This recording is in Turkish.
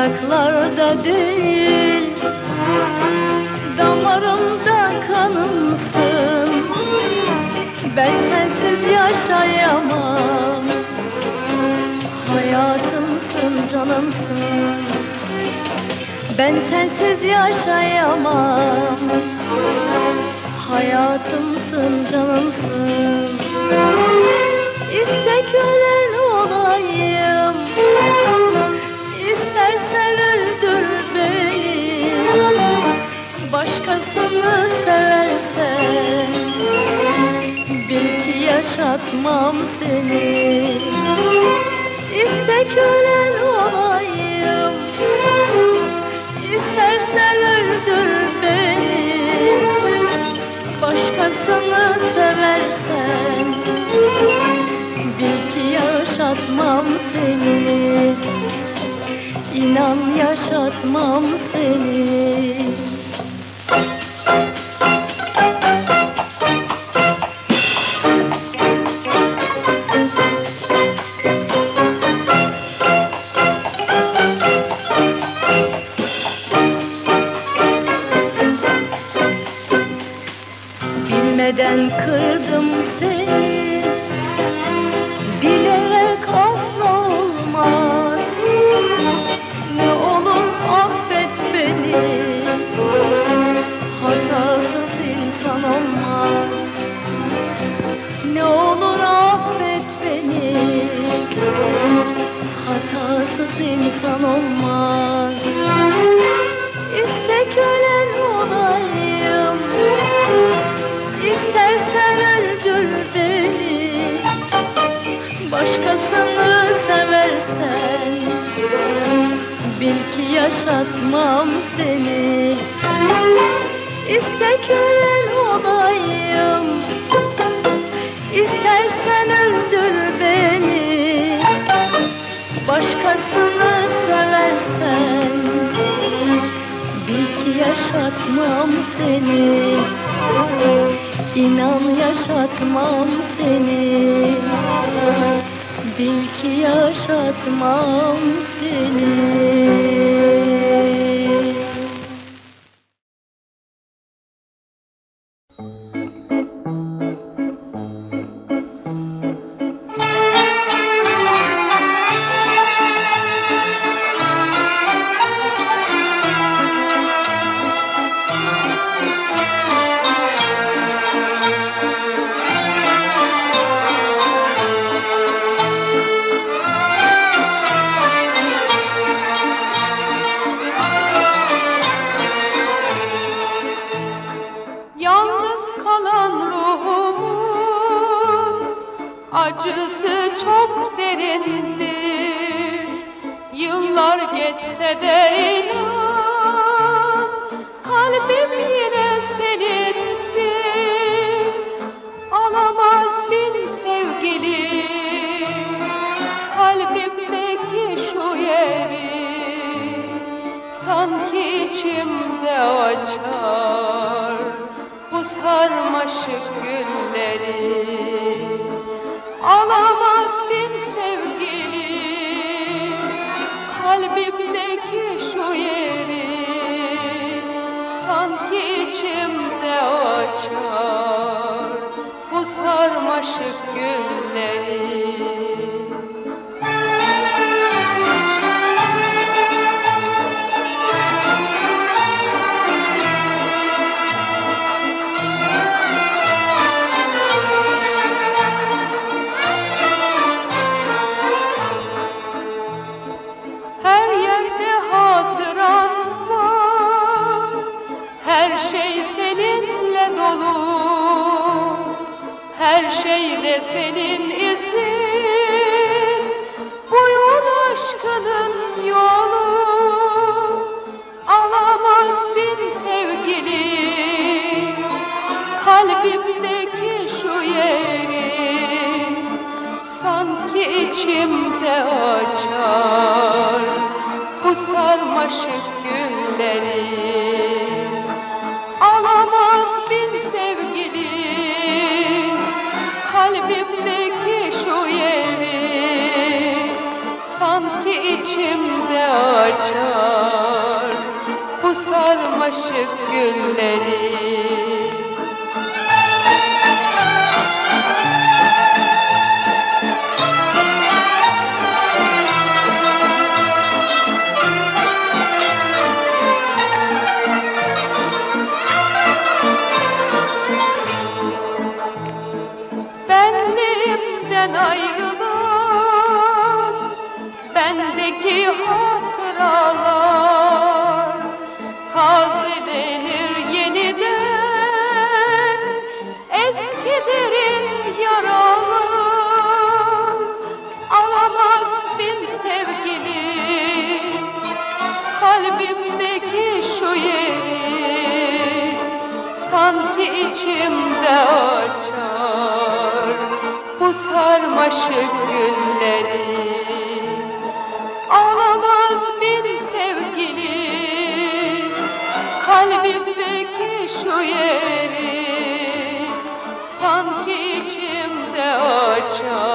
uzaklarda değil. Damarımda kanımsın. Ben sensiz yaşayamam. Hayatımsın canımsın. Ben sensiz yaşayamam. Hayatımsın canımsın. İste kölen olayım yaşatmam seni. İste kölen olayım. İstersen öldür beni. Başkasını seversen. Bil ki yaşatmam seni. İnan yaşatmam seni Bilmeden kırdım seni Bil ki yaşatmam seni. İste kölen olayım İstersen öldür beni. Başkasını seversen Bil ki yaşatmam seni. İnan yaşatmam seni Bil ki yaşatmam seni çok derindir. Yıllar geçse de inan kalbim yine senindir. Alamaz bin sevgili kalbimdeki şu yeri sanki içimde açar bu sarmaşık gülleri alamaz kalbimdeki şu yeri sanki içimde açar bu sarmaşık gülleri şey seninle dolu. Her şeyde senin izin Bu yol aşkının yolu. Alamaz bin sevgili. Kalbimdeki şu yeri sanki içimde açar. Bu sarmaşık gülleri kalbimdeki şu yeri sanki içimde açar. Bu sarmaşık gülleri Benliğimden ayrılan Bendeki hatıralar Tazelenir yeniden. Eski derin yaralar Alamaz bin sevgili. Kalbimdeki şu yeri Sanki içimde açar sarmaşık gülleri Alamaz bin sevgili Kalbimdeki şu yeri Sanki içimde açar